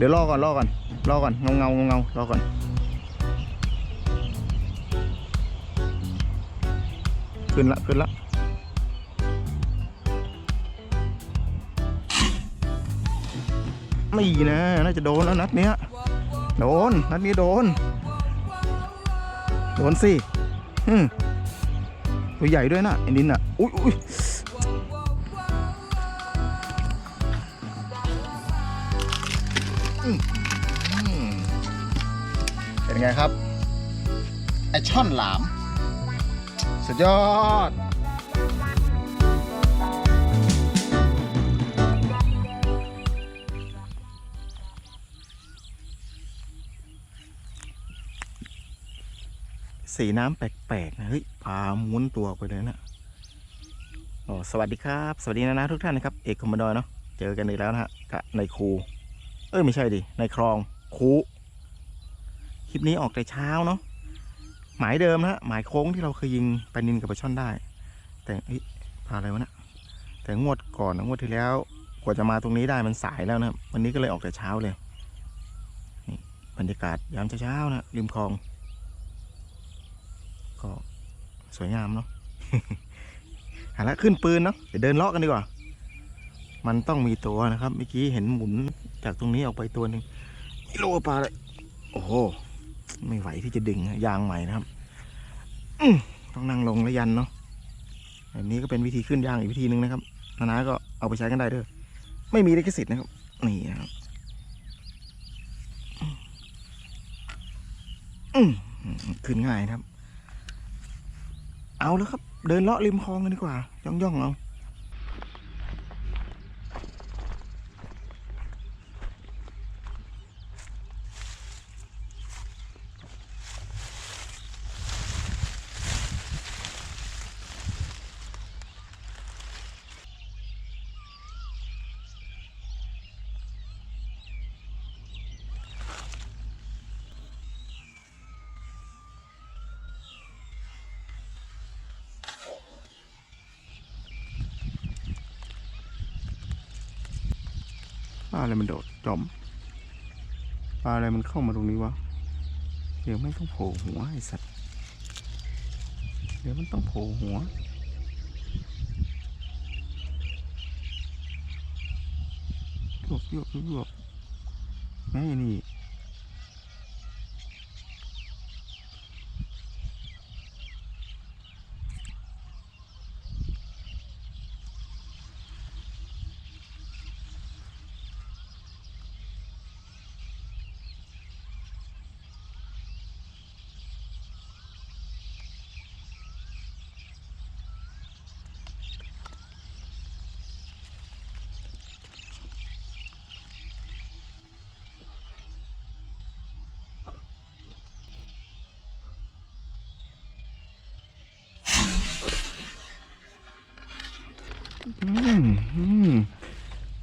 เดี๋ยวรอก่อนรอก่อนรอก่อนเงาเงาเงาเงารอก่อนขึ้นละขึ้นละไม่นะน่าจะโดนแล้วนัดเนี้ยโดนนัดนี้โดน โดนสิตัวใหญ่ด้วยนะไอ้นินอะอุ้ยอุ้ย เป็นไงครับ ไอช่อนหลาม สุดยอดสีน้ำแปลกๆนะเฮ้ยปลาม้วนตัวไปเลยนะสวัสดีครับ สวัสดีนะนะทุกท่านนะครับ เอกคอมบดอยเนาะ เจอกันอีกแล้วนะฮะกับในครู เอ้ยไม่ใช่ดิในคลองคูคลิปนี้ออกแต่เช้าเนาะหมายเดิมนะหมายโค้งที่เราเคยยิงปลานินกับปลาช่อนได้ แต่เฮ้ยปลาอะไรวะนะแต่งวดก่อนนะงวดที่แล้วกว่าจะมาตรงนี้ได้มันสายแล้วนะวันนี้ก็เลยออกแต่เช้าเลยนี่บรรยากาศยามเช้าๆนะริมคลอง ก็สวยงามเนาะหาละขึ้นปืนเนาะเดี๋ยวเดินเลาะกันดีกว่า มันต้องมีตัวนะครับเมื่อกี้เห็นหมุนจากตรงนี้ออกไปตัวหนึ่งกิโลปลาเลยโอ้โหไม่ไหวที่จะดึงยางใหม่นะครับต้องนั่งลงแล้วยันเนาะอันนี้ก็เป็นวิธีขึ้นยางอีกวิธีหนึ่งนะครับนานาก็เอาไปใช้กันได้เด้อไม่มีลิขสิทธิ์นะครับนี่นะครับขึ้นง่ายนะครับ เอาแล้วครับ เดินเลาะริมคลองกันดีกว่าย่องย่องๆเอา ปลาอะไรมันโดดจอมปลาอะไรมันเข้ามาตรงนี้วะ เดี๋ยวไม่ต้องโผล่หัวไอ้สัตว์ เดี๋ยวมันต้องโผล่หัวยวบยวบยวบยวบนี่นี่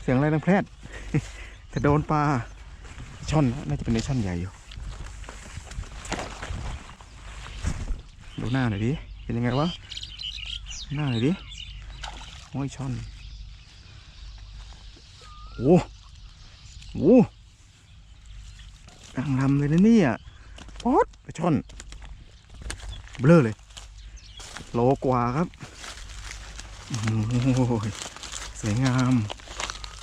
เสียงอะไรดังแพรดแต่โดนปลาช่อนน่าจะเป็นในช่อนใหญ่อยู่ ดูหน้าหน่อยดิ เป็นยังไงวะ หน้าหน่อยดิโอ้ยช่อน โอ้โหกลางลำเลยนะเนี่ยป๊อดปช่อน เบลอเลย โลกว่าครับ โอ้โหสวยงาม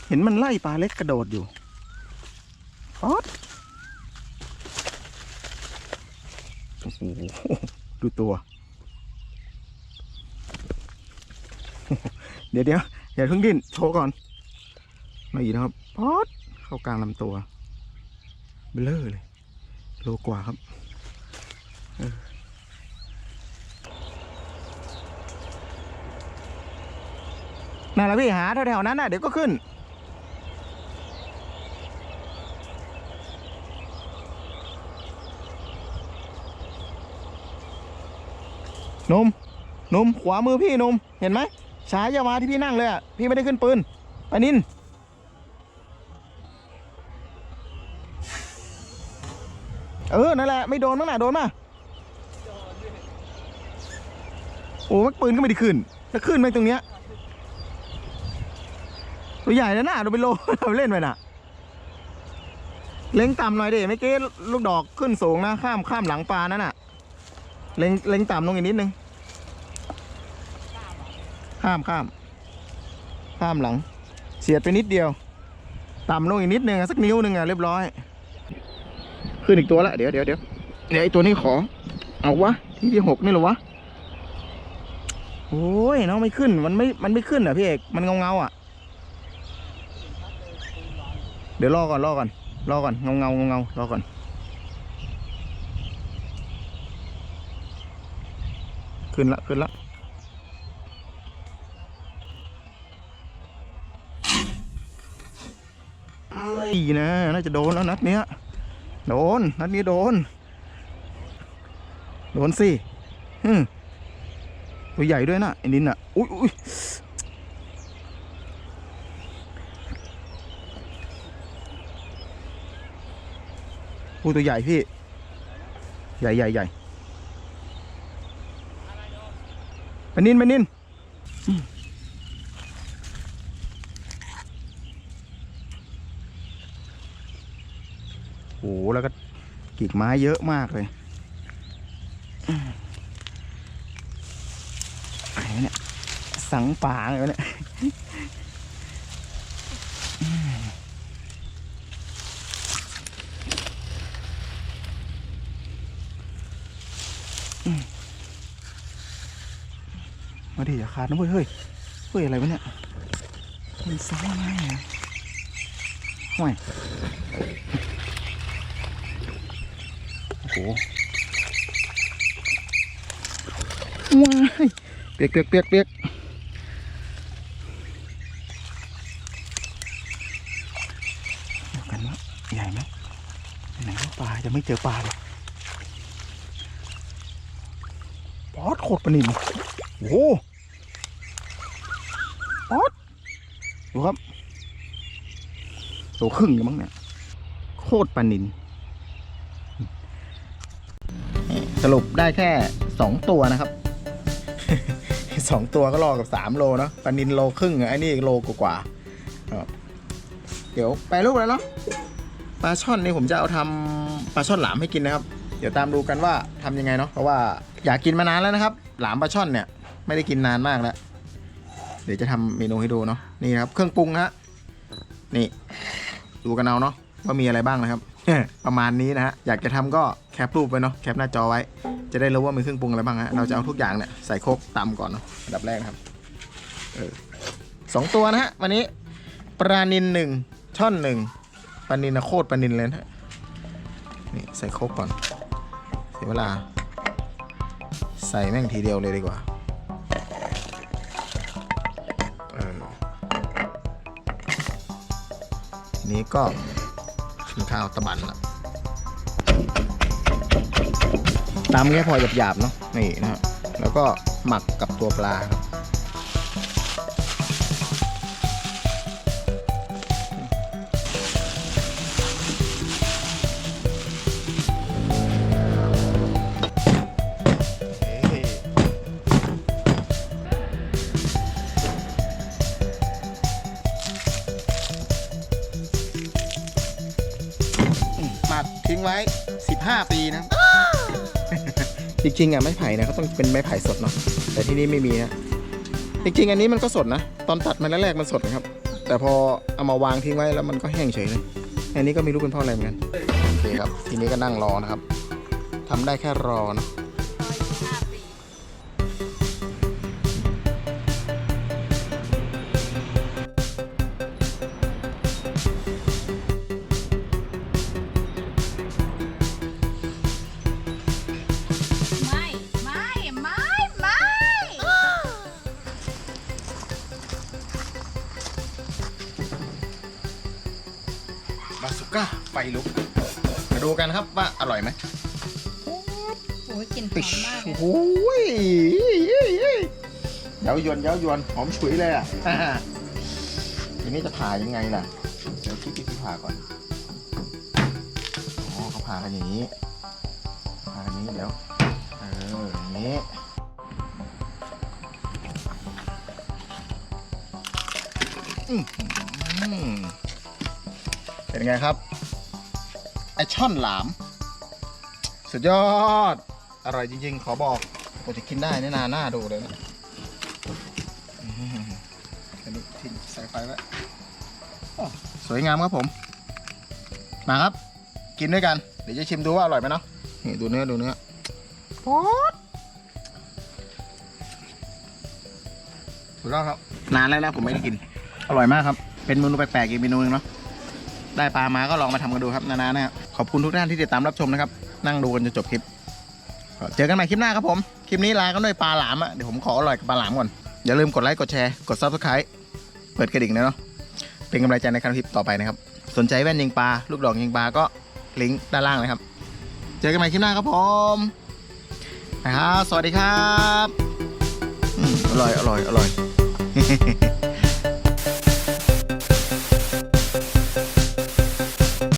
เห็นมันไล่ปลาเล็กกระโดดอยู่ป๊อดโอ้โหดูตัว เดี๋ยวเดี๋ยวอย่าเพิ่งดิ้นโชว์ก่อน มาอีกนะครับป๊อดเข้ากลางลำตัวเบลอเลย โลกว่าครับ นั่นแหละพี่หาแถวๆนั้นน่ะเดี๋ยวก็ขึ้น นุ่มนุ่มขวามือพี่นุ่มเห็นไหมฉายามาที่พี่นั่งเลยอะพี่ไม่ได้ขึ้นปืนไปนินเออ นั่นแหละ ไม่โดนมั้งน่ะโดนมาโอ้ยปืนก็ไม่ได้ขึ้นแล้วขึ้นไปตรงเนี้ย ตัวใหญ่นะน่ะดนไปโลเราเล่นไปน่ะ เล็งต่ำหน่อยดิเมื่อกี้ลูกดอกขึ้นสูงนะ ข้ามข้ามหลังปลานั่นน่ะ เล็งเล็งต่ำลงอีกนิดนึง ข้ามข้าม ข้ามหลัง เสียดไปนิดเดียว ต่ำลงอีกนิดนึงสักนิ้วหนึ่งอะเรียบร้อย ขึ้นอีกตัวละเดี๋ยวเดี๋ยวเดี๋ยวเดี๋ยวไอตัวนี้ขอ เอาวะที่ที่หกนี่หรอวะโอ้ยน้องไม่ขึ้นมันไม่มันไม่ขึ้นอะพี่เอกมันเงาเงาอะ เดี๋ยวรอก่อนรอก่อนรอก่อนเงาเงาเงาเงารอก่อน ขึ้นละขึ้นละไอ้ยนะน่าจะโดนแล้วนัดเนี้ยโดนนัดนี้โดน โดนสิอืมตัวใหญ่ด้วยนะไอ้นินอะ อุ้ยอุ้ย อู้ตัวใหญ่พี่ ใหญ่ใหญ่ใหญ่ปนินปนินโอ้โหแล้วก็กิ่งไม้เยอะมากเลยอะไรเนี่ยสังป่าเลยเนี่ย มาดิอย่าขาดนะเว้ยเฮ้ยเฮ้ยอะไรวะเนี่ยมันซ้ำไงห่วยโอ้โหว้ายเปียกเปียกเปียกเปียกเดี๋ยวกันว่าใหญ่ไหมไหนว่าปลาจะไม่เจอปลาเลยป อดโคตรปลานินโอ้โหปอดดูครับตัวครึ่งเลยมั้งเนี่ยโคตรปลานิน สรุปได้แค่สองตัวนะครับสองตัวก็รอกับสามโลเนาะปลานินโลครึ่งอะไอ้นี่โลกว่าเดี๋ยวไปรูปแล้วเนาะปลาช่อนนี่ผมจะเอาทำปลาช่อนหลามให้กินนะครับ ดี๋ยวตามดูกันว่าทำยังไงเนาะเพราะว่าอยากกินมานานแล้วนะครับ หลามปลาช่อนเนี่ยไม่ได้กินนานมากแล้ว เดี๋ยวจะทำเมนูให้ดูเนาะนี่ครับเครื่องปรุงฮะนี่ดูกันเอาเนาะว่ามีอะไรบ้างนะครับประมาณนี้นะฮะอยากจะทำก็แคปรูปไว้เนาะแคปหน้าจอไว้ จะได้รู้ว่ามีเครื่องปรุงอะไรบ้างฮะเราจะเอาทุกอย่างเนี่ยใส่โครกตำก่อนเนาะอันดับแรกนะครับเออสองตัวนะฮะวันนี้ปลานินหนึ่งช่อนหนึ่งปลานินโคตรปลานินเลยนะนี่ใส่โครกก่อน สียเวลา ใส่แม่งทีเดียวเลยดีกว่าออทีนี้ก็ขึ้นข้าวตะบันละตำแค่พอหยาบๆเนาะนี่นะฮะแล้วก็หมักกับตัวปลาครับ ไว้ 15 ปีนะ จริงๆอะไม้ไผ่เนี่ยเขาต้องเป็นไม้ไผ่สดเนาะแต่ที่นี่ไม่มีนะจริงๆอันนี้มันก็สดนะ ตอนตัดมันแรกๆมันสดนะครับ แต่พอเอามาวางทิ้งไว้แล้วมันก็แห้งเฉยเลยอันนี้ก็ไม่รู้เป็นเพราะอะไรเหมือนกันโอเคครับ ทีนี้ก็นั่งรอนะครับทำได้แค่รอนะ ลุกมาดูกันครับว่าอร่อยไหมโอ้ยกลิ่นหติอชมมากเลโอ้ยโหเย้ายวนเย้ายวนหอมฉุยเลยอะทีนี้จะผ่ายังไงล่ะ เดี๋ยวคิดวิธีผ่าก่อน อ๋อเขาผ่ากันอย่างนี้ ผ่ากันอย่างนี้เดี๋ยว เอออย่างนี้อื้อหือเป็นไงครับ ไอช่อนหลาม สุดยอด อร่อยจริง ๆ ขอบอกกว่าจะกินได้นี่นาหน้าดูเลยนะอันนี้ทิ้งใส่ไฟไว้สวยงามครับผม มาครับ กินด้วยกัน เดี๋ยวจะชิมดูว่าอร่อยไหมเนาะนี่ดูเนื้อดูเนื้อโอ๊ดสุดยอดครับ นานแล้วนะผมไม่ได้กิน อร่อยมากครับ เป็นเมนูแปลกๆอีกเมนูนึงเนาะ ได้ปลามาก็ลองมาทำกันดูครับ นานานะครับ ขอบคุณทุกท่านที่ติดตามรับชมนะครับ นั่งดูกันจนจบคลิป เจอกันใหม่คลิปหน้าครับผม คลิปนี้ลากันด้วยปลาหลามอะ เดี๋ยวผมขออร่อยกับปลาหลามก่อน อย่าลืมกดไลค์ กดแชร์ กด subscribe เปิดกระดิ่งนะเนาะ เป็นกำลังใจในการคลิปต่อไปนะครับ สนใจแว่นยิงปลา ลูกดอกยิงปลา ก็ลิงก์ด้านล่างเลยครับ เจอกันใหม่คลิปหน้าครับผมนะครับ สวัสดีครับ อร่อย อร่อย อร่อย